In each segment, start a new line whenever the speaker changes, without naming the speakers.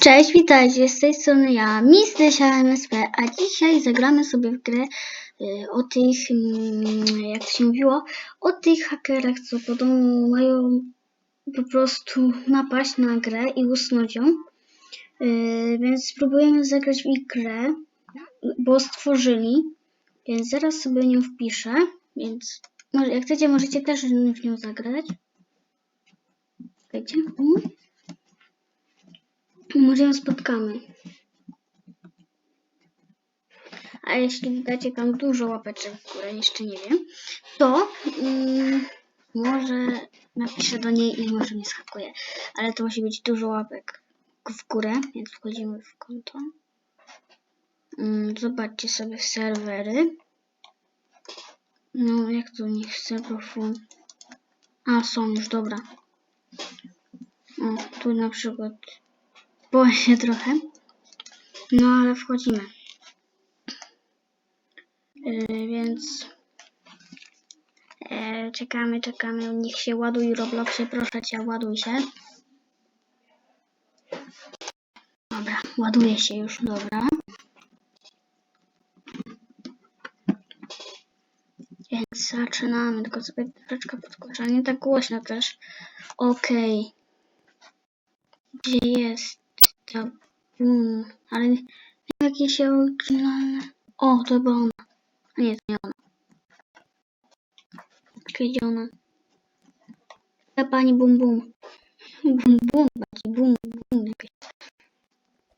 Cześć, witajcie, z tej strony ja, Mistysia MSP, a dzisiaj zagramy sobie w grę y, o tych, mm, jak to się mówiło, o tych hakerach, co podobno mają po prostu napaść na grę i usnąć ją. Y, Więc spróbujemy zagrać w ich grę, bo stworzyli, więc zaraz sobie nią wpiszę, więc jak chcecie, możecie też w nią zagrać. Czekajcie. Mhm. Może ją spotkamy. A jeśli dacie tam dużo łapeczek w górę, jeszcze nie wiem, to mm, może napiszę do niej i może mnie schakuje. Ale to musi być dużo łapek w górę, więc wchodzimy w konto. Mm, zobaczcie sobie serwery. No, jak to nie chcę, profun. A, są już, dobra. O, tu na przykład Boję się trochę. No ale wchodzimy. Yy, więc yy, czekamy, czekamy. Niech się ładuj Robloxie, proszę cię, ładuj się. Dobra, ładuje się już, dobra. Więc zaczynamy, tylko sobie troszeczkę podskoczę, nie tak głośno też. Okej. Gdzie jest? Ta bum, ale nie- jakieś oryginalne. O, to była ona. A nie, to nie ona. Gdzie ona? Ta pani bum bum. Bum bum, taki bum bum. Jakieś.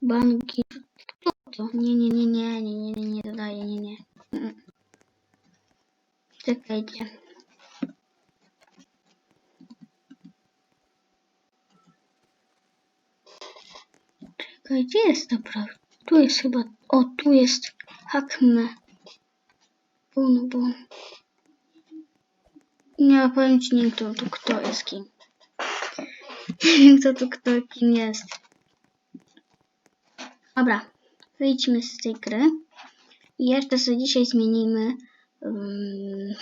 Banki. Kto to? Nie, nie, nie, nie, nie, nie, nie, nie nie, nie. Mm. Czekajcie. Czekaj, gdzie jest to prawda? Tu jest chyba. O, tu jest Hakme. Bun, bun. Nie powiem ci, nie kto tu kto jest kim. Kto tu kto kim jest. Dobra, wyjdźmy z tej gry. I jeszcze sobie dzisiaj zmienimy um,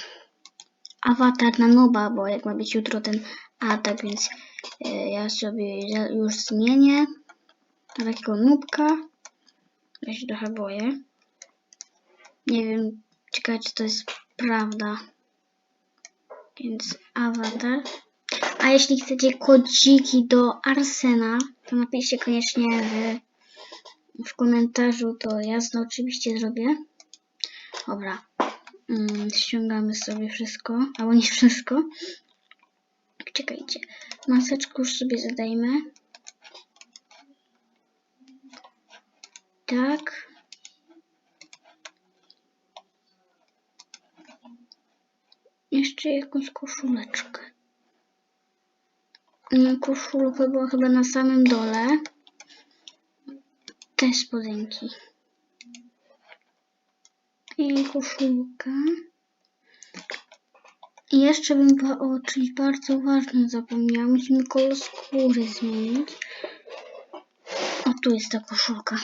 awatar na noba, bo jak ma być jutro ten atak, więc e, ja sobie już zmienię takiego nubka. Ja się trochę boję. Nie wiem, ciekawe czy to jest prawda. Więc awatar. A jeśli chcecie kodziki do Arsena, to napiszcie koniecznie w, w komentarzu, to jasno oczywiście zrobię. Dobra. Mm, ściągamy sobie wszystko, albo nie wszystko. Czekajcie. Maseczkę już sobie zadajmy. Tak. Jeszcze jakąś koszuleczkę. No, Koszulka była chyba na samym dole. Te spodenki. I koszulka. I jeszcze bym, o czymś bardzo ważnym zapomniałam. Musimy kolor skóry zmienić. O, tu jest ta koszulka.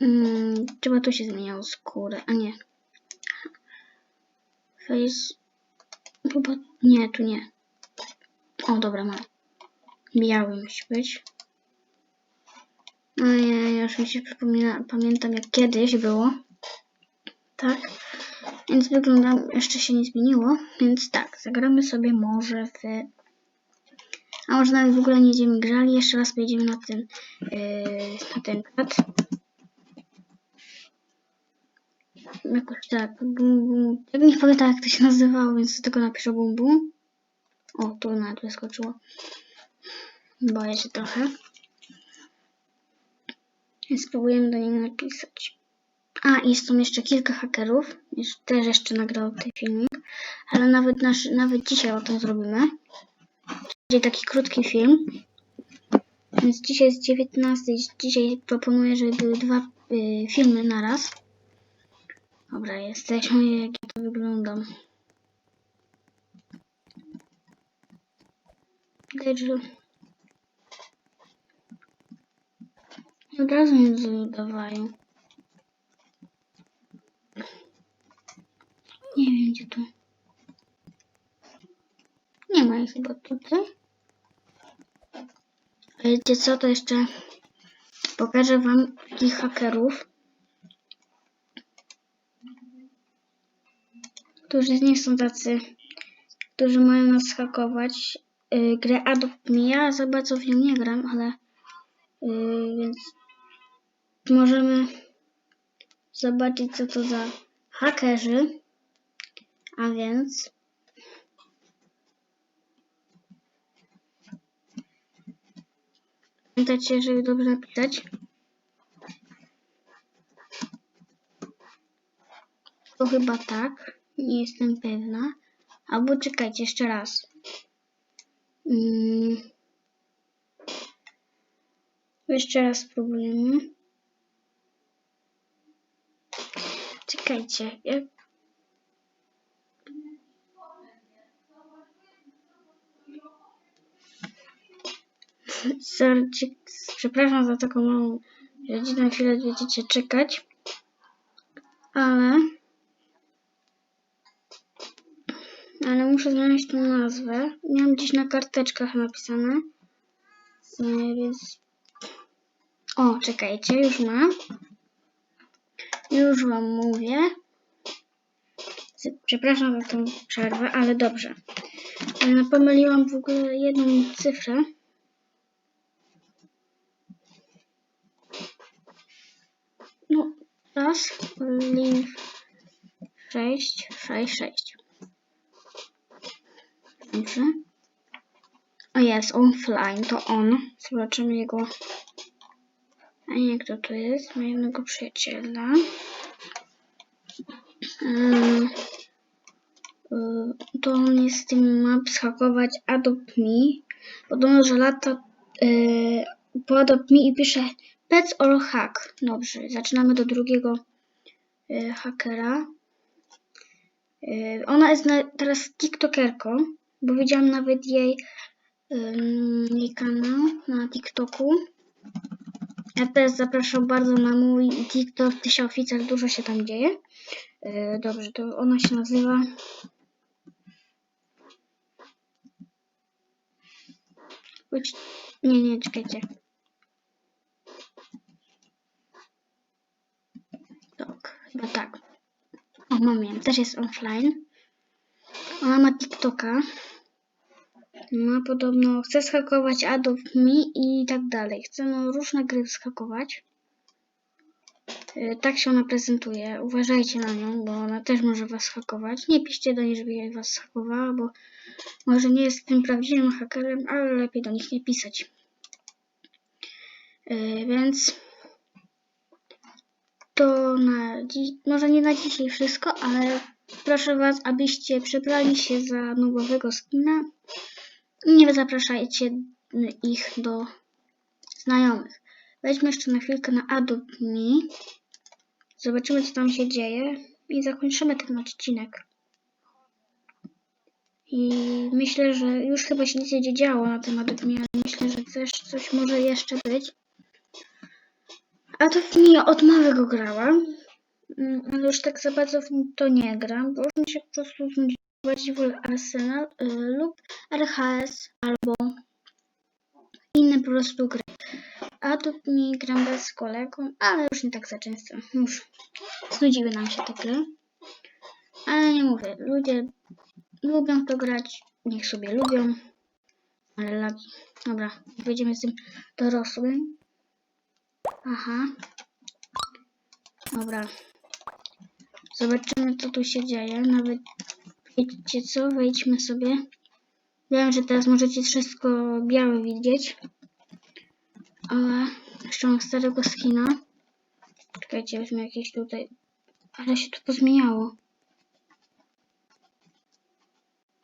Mm, chyba tu się zmieniało skórę, a nie. Face... Chyba... Nie, tu nie. O, dobra, mam. Biały musi być. No ja, ja już mi się przypomina, pamiętam jak kiedyś było. Tak. Więc wyglądam, jeszcze się nie zmieniło. Więc tak, zagramy sobie może w... A może nawet w ogóle nie będziemy grali. Jeszcze raz pojedziemy na ten, yy, na ten pad. Jakoś tak, bum bum. Jak nie pamiętam jak to się nazywało, więc tylko napiszę bum bum. O, tu nawet wyskoczyło. Boję się trochę. Więc spróbujemy do niego napisać. A, i są jeszcze kilka hakerów. Już też jeszcze nagrał ten filmik. Ale nawet, nasz, nawet dzisiaj o tym zrobimy. Będzie taki krótki film. Więc dzisiaj jest 19. Dzisiaj proponuję, żeby były dwa y, filmy naraz. Dobra, jesteśmy, jak ja to wyglądam. Że... Od razu mnie dodawają. Nie wiem, gdzie to. Nie ma ich chyba tutaj. Wiecie co, to jeszcze pokażę wam takich hakerów, którzy nie są tacy, którzy mają nas hakować. Yy, grę Adopt Me, ja za bardzo w nią nie gram, ale yy, więc możemy zobaczyć co to za hakerzy. A więc Pamiętajcie, żeby dobrze napisać. To chyba tak. Nie jestem pewna. Albo czekajcie jeszcze raz. Mm. Jeszcze raz spróbujemy. Czekajcie. Ci- przepraszam za taką małą rodzinę, chwilę będziecie czekać. Ale... Ale muszę znaleźć tą nazwę. Miałam gdzieś na karteczkach napisane. E, więc... O, czekajcie, już mam. Już wam mówię. Przepraszam za tą przerwę, ale dobrze. E, Pomyliłam w ogóle jedną cyfrę. No, raz, live 6, 6, 6. Dobrze. O jest, offline, to on. Zobaczymy jego... A nie, kto to jest? Mojego przyjaciela. Y, to on jest z tym map schakować Adopt Me. Podobno, że lata y, po Adopt Me i pisze Pets or Hack. Dobrze, zaczynamy do drugiego y, hakera. Y, ona jest na, teraz TikTokerką, bo widziałam nawet jej, ym, jej kanał na TikToku. Ja też zapraszam bardzo na mój TikTok Tysia Oficjal, dużo się tam dzieje. Y, dobrze, to ona się nazywa... Nie, nie, czekajcie. Tak, chyba tak. O, mam ją, też jest offline. Ona ma TikToka. No, podobno chce schakować Adopt Me i tak dalej. Chce no, różne gry schakować. Y, Tak się ona prezentuje. Uważajcie na nią, bo ona też może was hakować. Nie piszcie do niej, żeby jej was hakowała, bo może nie jest tym prawdziwym hakerem, ale lepiej do nich nie pisać. Y, Więc to na dziś, może nie na dzisiaj wszystko, ale proszę Was, abyście przebrali się za nowego skina nie zapraszajcie ich do znajomych. Wejdźmy jeszcze na chwilkę na Adopt Me. Zobaczymy, co tam się dzieje i zakończymy ten odcinek. I myślę, że już chyba się nic nie działo na Adopt Me, ale myślę, że też coś może jeszcze być. Adopt Me od małego grałam, mm, ale już tak za bardzo w to nie gram, bo już mi się po prostu znudziło. Wolę Arsenal y, lub RHS albo inne po prostu gry. Adopt Me gram bez z kolegą, ale już nie tak za często. Już znudziły nam się te gry. Ale nie mówię, ludzie lubią to grać, niech sobie lubią. Ale lagi. Dobra, wejdziemy z tym dorosłym. Aha. Dobra. Zobaczymy, co tu się dzieje. Nawet wiecie co? Wejdźmy sobie. Wiem, że teraz możecie wszystko białe widzieć. Ale jeszcze mam starego skina. Czekajcie, weźmy jakieś tutaj. Ale się tu pozmieniało.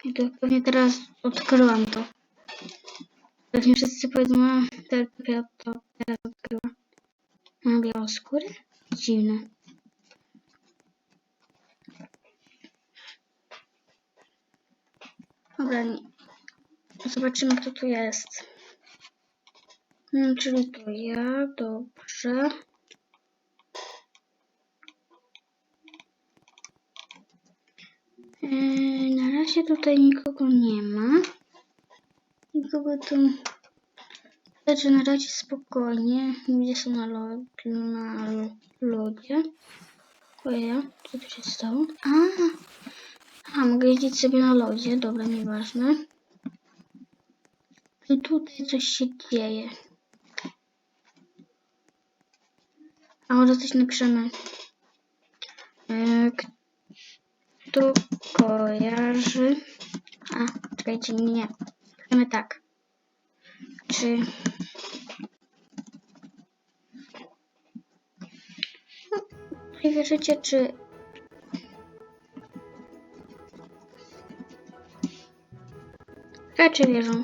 I to pewnie teraz odkryłam to. Pewnie wszyscy powiedzą, a dopiero to teraz odkryła. Ma białą skórę? Dziwne. Dobra, nie. zobaczymy kto tu jest. Hmm, czyli to ja, dobrze. Yy, na razie tutaj nikogo nie ma. Nikogo tu Także na razie spokojnie. Ludzie są na, lo, na lo, lodzie. Co tu się stało? A, a, mogę jeździć sobie na lodzie. Dobra, nieważne. I tutaj coś się dzieje. A może coś napiszemy. E, Kto kojarzy... A, czekajcie, nie, nie. Tak. Czy... No, wierzycie, czy... Raczej wierzą.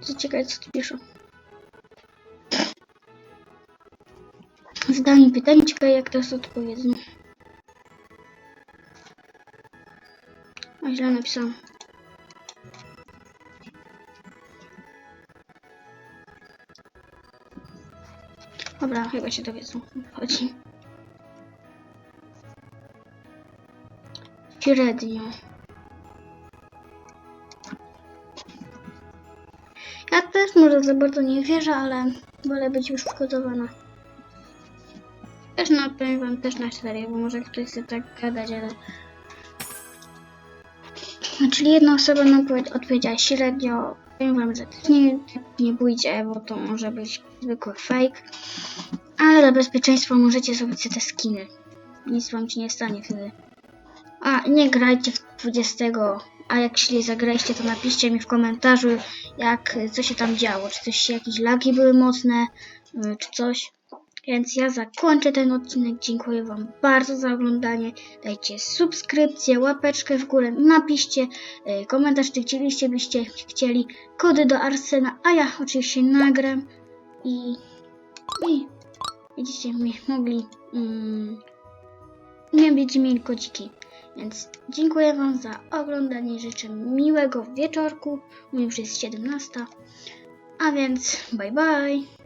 Co ciekawe, co tu piszą. Zadał mi pytanie, ciekawe Dobra, chyba się dowiedzą. Chodzi. Średnio. Ja też może za bardzo nie wierzę, ale wolę być już przygotowana. Też na powiem wam też na serio, bo może ktoś chce tak gadać, ale... Czyli jedna osoba nam powie- odpowiedziała średnio. Powiem wam, że też nie, nie bójcie, bo to może być zwykły fake. Ale dla bezpieczeństwa możecie zrobić te skiny. Nic wam się nie stanie wtedy. A nie grajcie w 20. A jak jeśli zagraliście, to napiszcie mi w komentarzu, jak co się tam działo. Czy coś jakieś lagi były mocne, y, czy coś. Więc ja zakończę ten odcinek. Dziękuję Wam bardzo za oglądanie. Dajcie subskrypcję, łapeczkę w górę, napiszcie y, komentarz, czy chcieliście byście chcieli kody do Arsena, a ja oczywiście nagram i, i będziecie mogli mm, nie będziecie mieli kodziki. Więc dziękuję Wam za oglądanie. Życzę miłego wieczorku. U mnie już jest 17. A więc bye bye.